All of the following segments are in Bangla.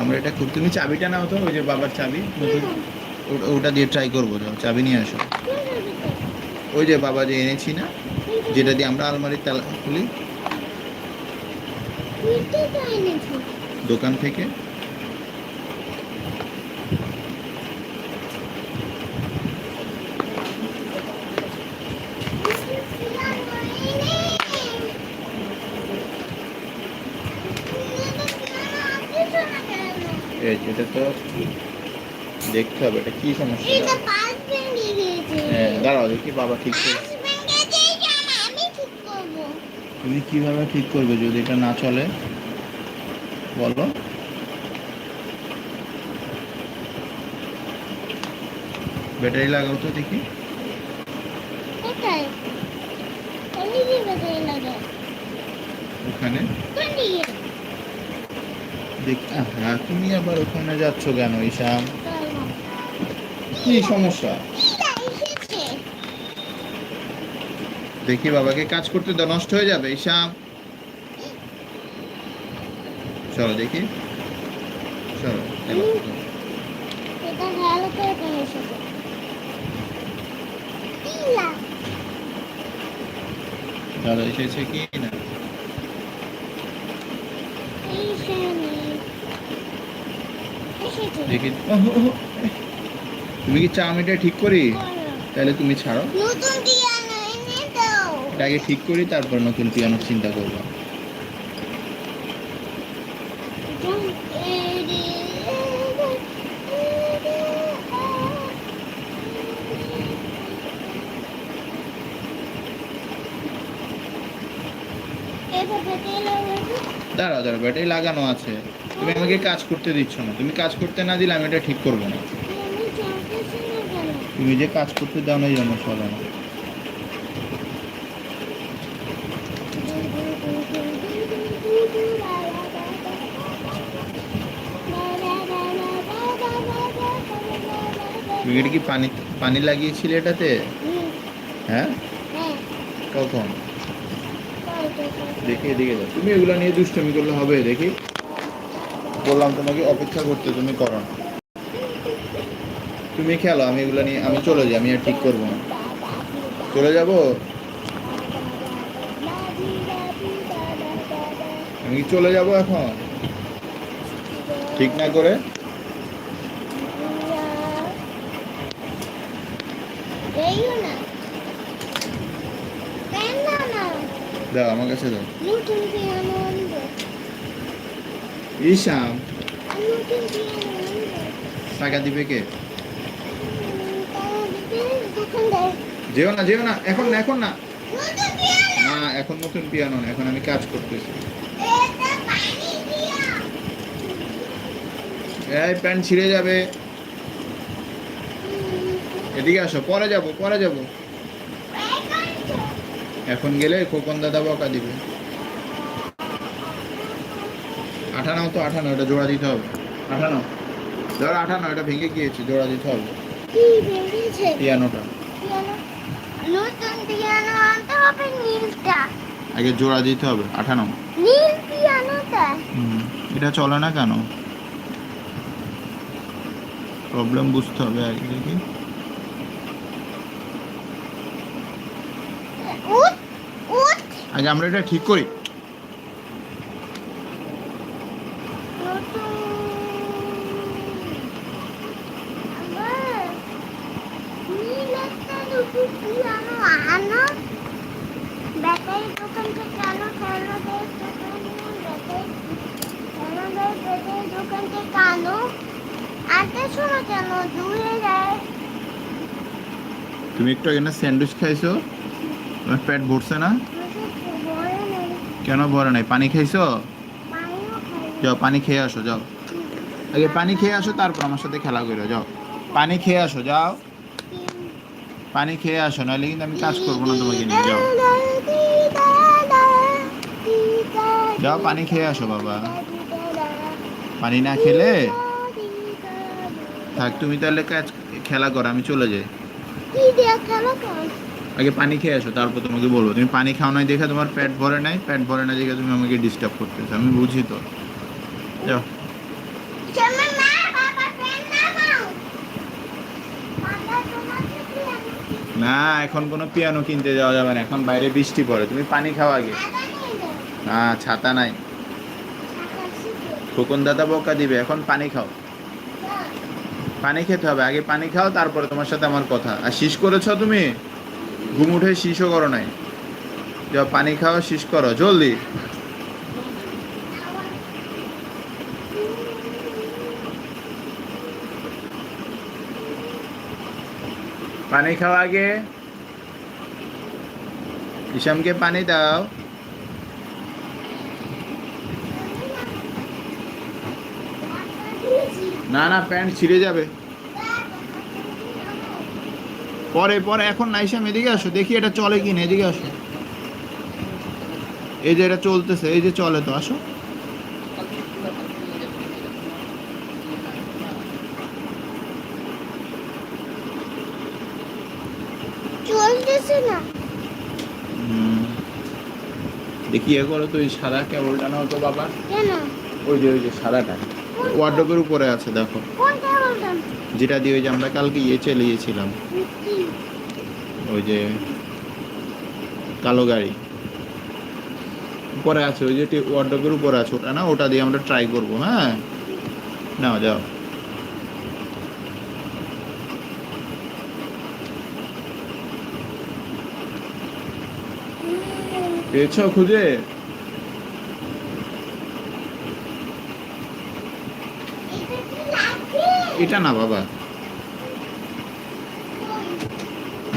আমরা এটা খুব তুমি চাবিটা নাও তো ওই যে বাবার চাবি ওটা- ওটা দিয়ে ট্রাই করব যাও চাবি নিয়ে আসো। ওই যে বাবা যে এনেছি না যেটা দিয়ে আমরা আলমারির তালা খুলি। দোকান থেকে এই যে, এটা তো দেখতে হবে এটা কি সমস্যা? হ্যাঁ দাঁড়াও দেখি বাবা ঠিক তুমি কীভাবে ঠিক করবে যদি এটা না চলে? বলো। ব্যাটারি লাগাও তো দেখি। ওখানে। হ্যাঁ তুমি আবার ওখানে যাচ্ছ কেন চলো কি সমস্যা? দেখি বাবাকে কাজ করতে দাও নষ্ট হয়ে যাবে ঈশাম চলো দেখি। চলো দাদা এসেছে কি না? দেখি। তুমি কি চা আমি এটা ঠিক করি? তাহলে তুমি ছাড়ো। নতুন পিয়ানো এনে দাও। এটা আগে ঠিক করি তারপর নতুন পিয়ানোর চিন্তা করব। দাঁড়াও ব্যাটারি লাগানো আছে। তুমি আমাকে কাজ করতে দিচ্ছ না। তুমি কাজ করতে না দিলে আমি এটা ঠিক করব না। তুমি যে কাজ করতে দাও না এই জন্য চলে না। তুমি কি পানি পানি লাগিয়েছিলে এটাতে? হ্যাঁ। কখন? দেখি এদিকে যাও। তুমি এগুলো নিয়ে দুষ্টমি করলে হবে দেখি। বললাম তোমাকে অপেক্ষা করতে তুমি করো না। তুমি খেলো আমি এগুলো নিয়ে আমি চলে যাই আমি আর ঠিক করব না। চলে যাব? আমি চলে যাব এখন? ঠিক না করে যাইও না কেন না দাও আমার কাছে দাও। আনব। টাকা দিবে কে? যেও না যেও না এখন না এখন না। না এখন নতুন পিয়ানো না এখন আমি কাজ করতেছি। এই প্যান্ট ছিঁড়ে যাবে। এদিকে আসো পরে যাব পরে যাব। এখন গেলে খোকন দাদা বকা দিবে। আঠানো তো আঠানো এটা জোড়া দিতে হবে। আঠানো? ধর আঠানো এটা ভেঙে গিয়েছে জোড়া দিতে হবে। পিয়ানোটা। নতুন পিয়ানো আনতে হবে নীলটা। আগে জোড়া দিতে হবে আঠানো। নীল পিয়ানোটা? এটা চলে না কেন? প্রবলেম বুঝতে হবে আগে দেখি উঠ উঠ আগে আমরা এটা ঠিক করি নতুন আবার নীল একটা নতুন পিয়ানো আনো ব্যাটারি দোকান থেকে আনো খেলনা দেয় দোকান ব্যাটারি খেলনা দেয় ব্যাটারি দোকান থেকে আনো আনতে শোনো কেন দূরে যায় তুমি একটু এখানে স্যান্ডউইচ খাইছো? তোমার পেট ভরছে না? কেন ভরে নাই? পানি খাইছো? যাও পানি খেয়ে আসো যাও। আগে পানি খেয়ে আসো তারপর আমার সাথে খেলা করো যাও। পানি খেয়ে আসো যাও। পানি খেয়ে আসো নাহলে কিন্তু আমি কাজ করব না তোমাকে নিয়ে যাও। যাও পানি খেয়ে আসো বাবা। পানি না খেলে? থাক তুমি তাহলে কাজ খেলা করো আমি চলে যাই। খেলা কর? আগে পানি খেয়ে আসো তারপর তোমাকে বলব। তুমি পানি খাও নাই দেখে তোমার পেট ভরে নাই পেট ভরে না দেখে তুমি আমাকে ডিস্টার্ব করতেছো আমি বুঝি তো। যাও। না এখন কোনো পিয়ানো কিনতে যাওয়া যাবে না এখন বাইরে বৃষ্টি পড়ে তুমি পানি খাও আগে। না ছাতা নাই। খোকন দাদা বকা দিবে এখন পানি খাও। পানি খেতে হবে আগে পানি খাও তারপরে তোমার সাথে আমার কথা। আর শেষ করেছ তুমি? ঘুম উঠে শীষও করো নাই। যা পানি খাও শীষ করো। জলদি। পানি খাও আগে। ইসামকে পানি দাও। না না, প্যান্ট ছিঁড়ে যাবে। পরে পরে এখন নাইসাম এদিকে আসো দেখি এটা চলে কি না এদিকে আসো। এই যে এটা চলতেছে এই যে চলে তো আসো। চলতেছে না। দেখি এ করো তো ওই সাদা কেবলটা নাও তো বাবা। কেন? ওই যে ওই যে সাদাটা। ওয়ার্ড্রপের উপরে আছে দেখো। যেটা দিয়ে ওই যে আমরা কালকে ইয়ে চলে গিয়েছিলাম কি ওই যে কালো গাড়ি। উপরে আছে, ওই যে ওয়ার্ড্রপের উপরে আছে ওটা না? ওটা দিয়ে আমরা ট্রাই করব হ্যাঁ? নাও, যাও। পেয়েছ খুঁজে? এটা না বাবা।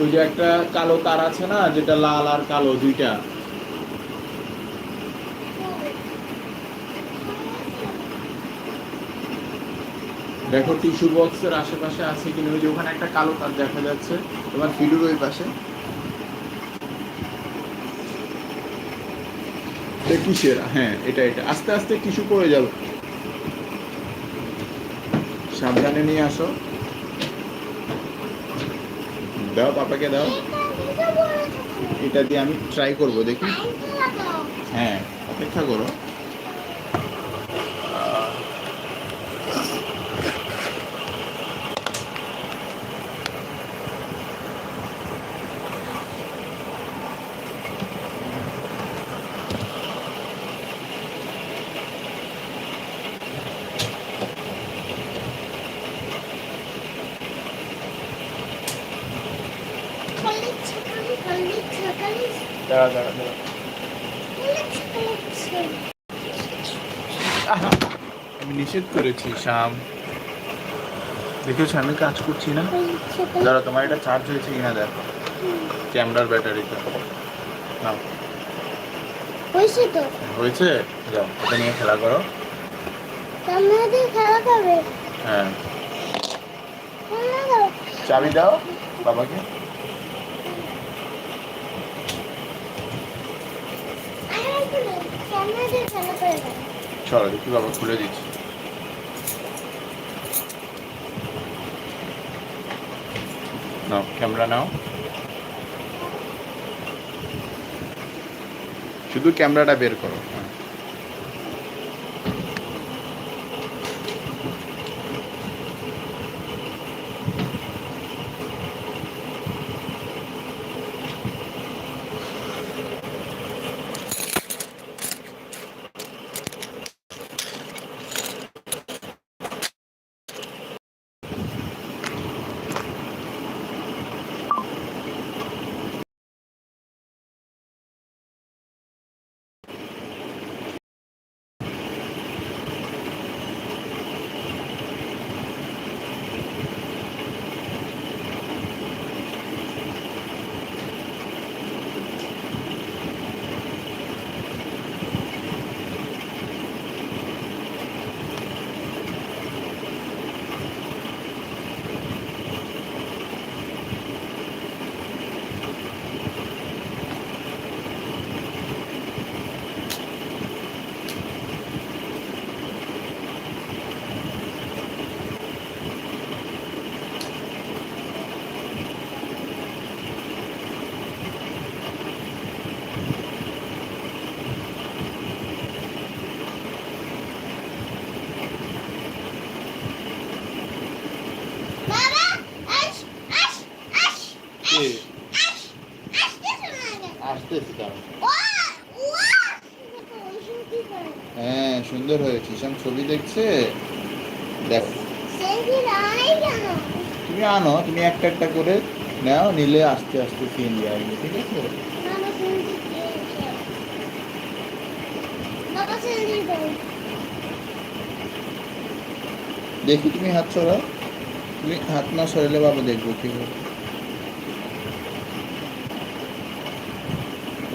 ওই যে একটা কালো তার আছে না, যেটা লাল আর কালো দুইটা? দেখো, টিস্যু বক্সের আশেপাশে আছে কিনা, ওই যে ওখানে একটা কালো তার দেখা যাচ্ছে। তোমার ফিডুর ওই পাশে। কিসের? হ্যাঁ এটা এটা। আস্তে আস্তে টিস্যু পড়ে যাবে। সাবধানে নিয়ে আসো। দাও পাপাকে দাও। এটা দিয়ে আমি ট্রাই করব দেখি। হ্যাঁ অপেক্ষা করো। নিষেধ করেছি শাম দেখেছ আমি কাজ করছি না? দাঁড়া তোমার এটা চার্জ হয়েছে কিনা দেখো। ক্যামেরার ব্যাটারিতে নাও। হয়েছে তো? হয়েছে? যাও এটা নিয়ে খেলা করো। খেলা করবে। হ্যাঁ। চাবি দাও বাবাকে। চলো দেখি বাবা খুলে দিচ্ছি। নাও ক্যামেরা নাও শুধু ক্যামেরাটা বের করো। আনো তুমি একটা একটা করে নাও, নিলে আস্তে আস্তে দিয়ে আসবে, ঠিক আছে। দেখি তুমি হাত সরাও তুমি হাত না সরালে বাবা দেখব কি।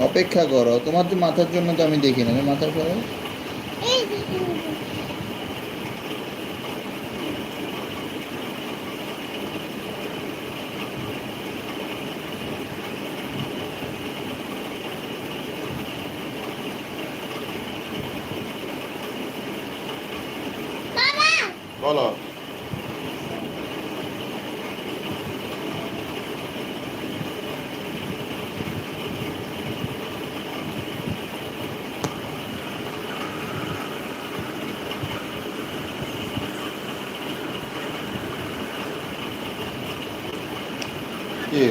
অপেক্ষা করো, তোমার তো মাথার জন্য তো আমি দেখি না মাথা সরাই এই যে তুমি। বাবা বলো কি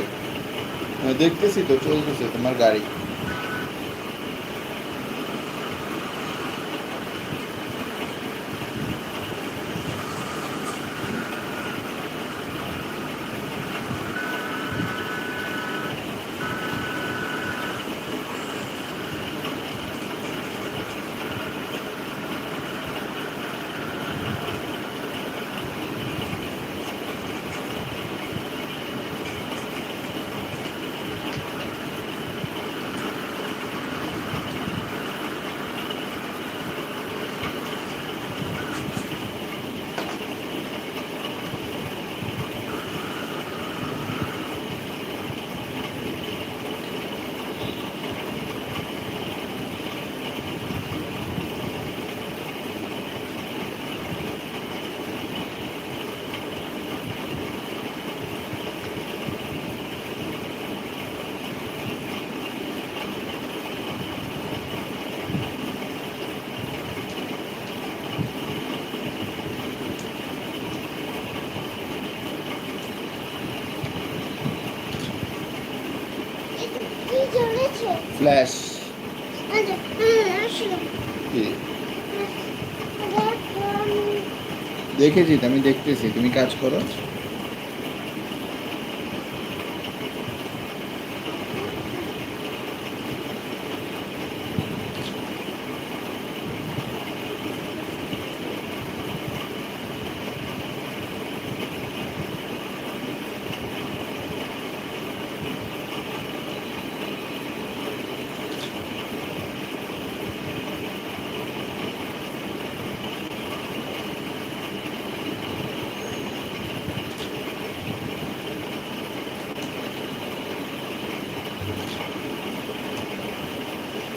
হ্যাঁ, দেখতেছি তো চলতেছে তোমার গাড়ি এটা কি জ্বলেছে? ফ্ল্যাশ দেখেছি আমি দেখতেছি তুমি কাজ করো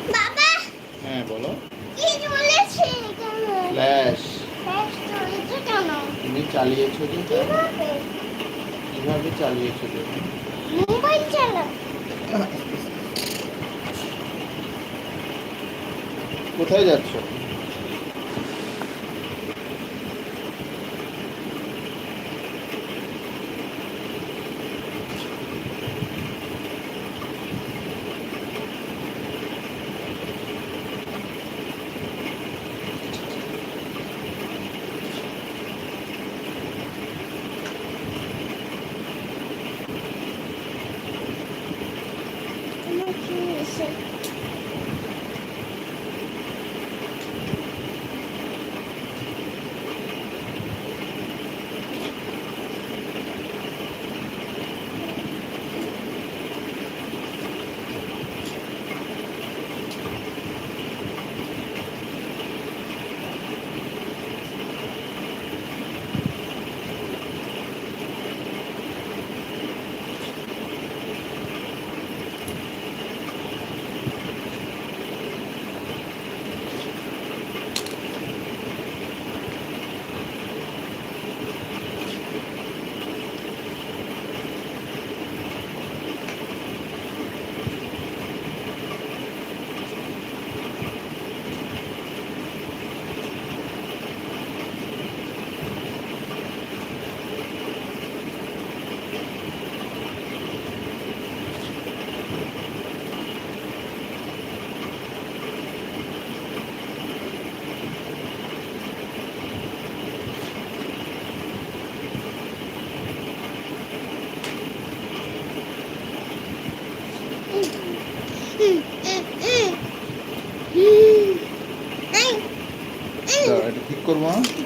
বাবা হ্যাঁ বলো। ফ্ল্যাশ। তুমি চালিয়েছো যে কীভাবে? চালিয়েছো যে মোবাইল কোথায় যাচ্ছ?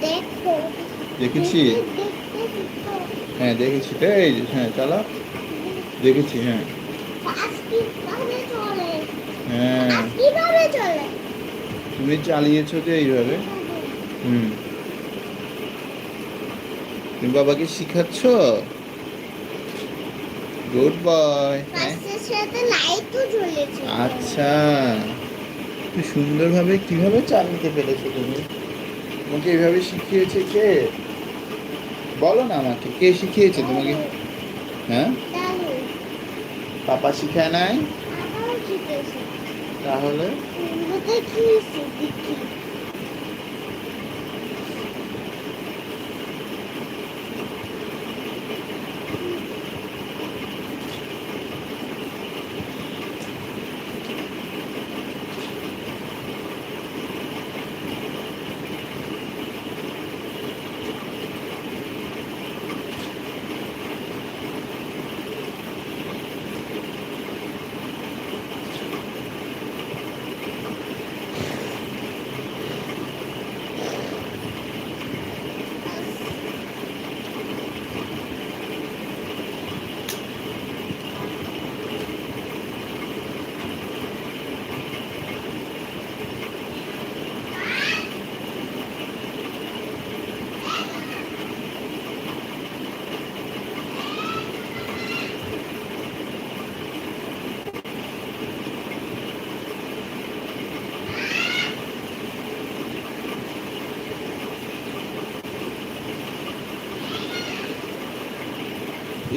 দেখো। দেখেছি? হ্যাঁ দেখেছি। তো এই হ্যাঁ চালা। দেখেছি হ্যাঁ। হ্যাঁ। তুমি চালিয়েছো যে এইভাবে? হুম। তুমি বাবাকে শিখাচ্ছ? গুড বয় হ্যাঁ জ্বলেছে। আচ্ছা। সুন্দরভাবে কীভাবে চালাতে পেরেছ তুমি? তোমাকে এভাবে শিখিয়েছে কে? বলো না আমাকে কে শিখিয়েছে তোমাকে? হ্যাঁ? পাপা শিখায় নাই? তাহলে?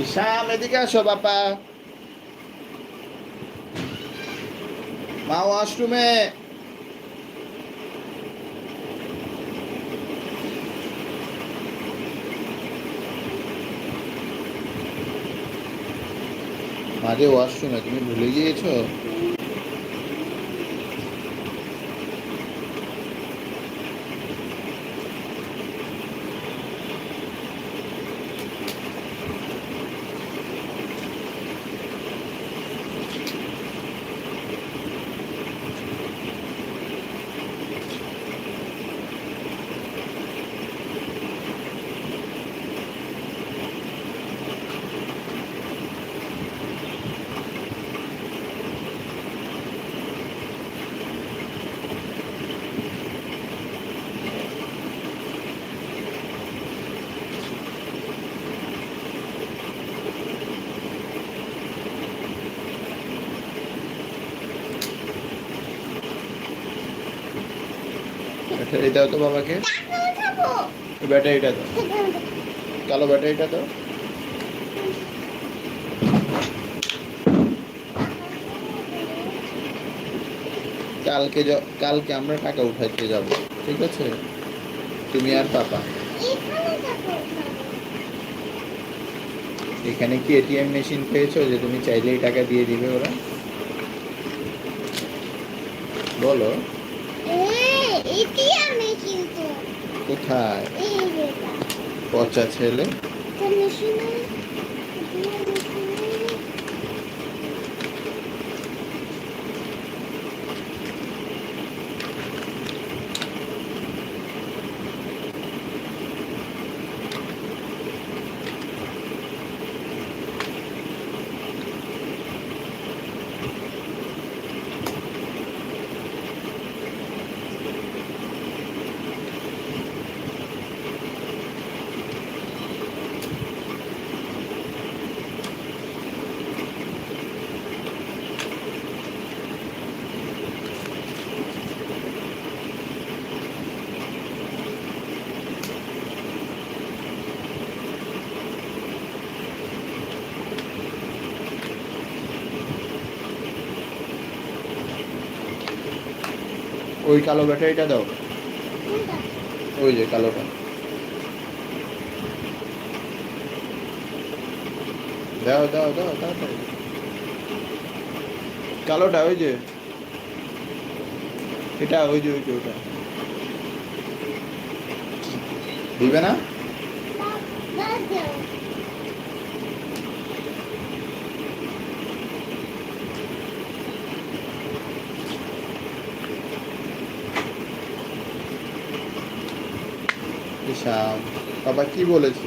ইসাম এদিকে আসো বাপা। মা ওয়াশরুমে মাঝে ওয়াশরুমে তুমি ভুলে গিয়েছো? দাও তো বাবাকে। ব্যাটারিটা দাও। কালো ব্যাটারিটা দাও। কালকে কালকে আমরা টাকা উঠাইতে যাব ঠিক আছে? তুমি আর পাপা। এখানে এখানে কি এটিএম মেশিন পেয়েছ যে তুমি চাইলেই টাকা দিয়ে দিবে ওরা? বলো। কোথায়? পচা ছেলে? ওই কালো ব্যাটারিটা দাও। ওই যে কালোটা। দাও দাও দাও তাড়াতাড়ি কালোটা ওই যে। এটা ওই যে ওই যে, ওটা। দিবে না? দাও বাবা কি বলেছে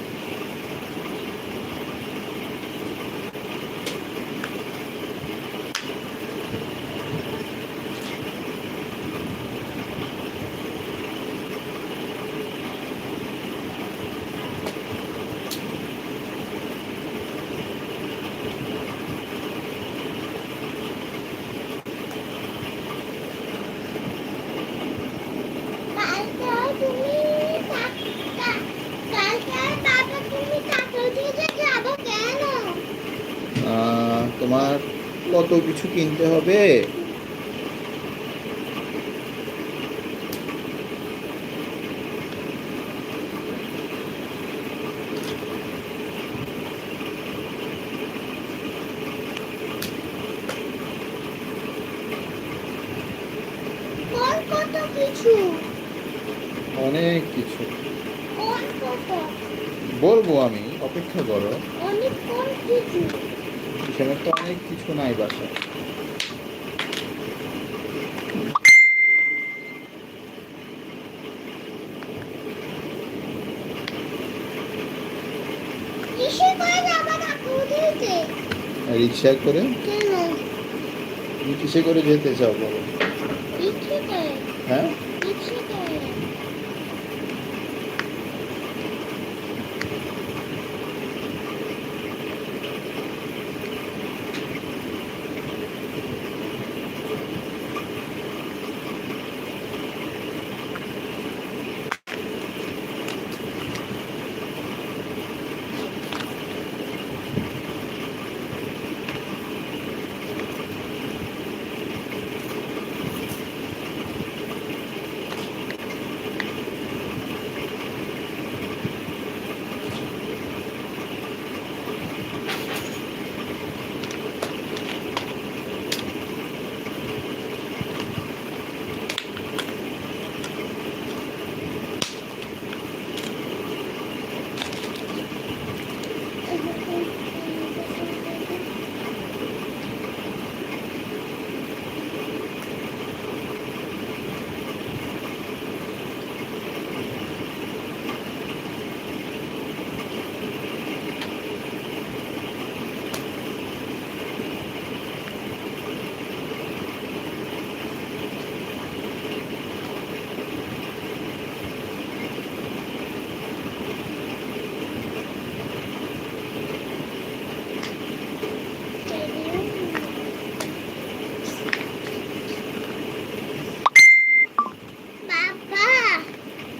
কালকে তুমি কা- কা- কালকে বাবা তুমি কাকল দিতে যাব কেন আহ, তোমার কত কিছু কিনতে হবে? অনেক কিছু। বলব আমি অপেক্ষা করো। অনেক কিছু। এখানে তো অনেক কিছু নাই বাসায় দিতে রিক্সায় করে? কিসে করে যেতে চাও বলো ইচ্ছে করে হ্যাঁ ইচ্ছে করে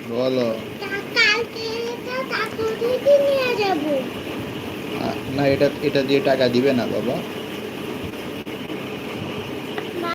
বাবা আহ, না এটা এটা দিয়ে টাকা দিবে না বাবা।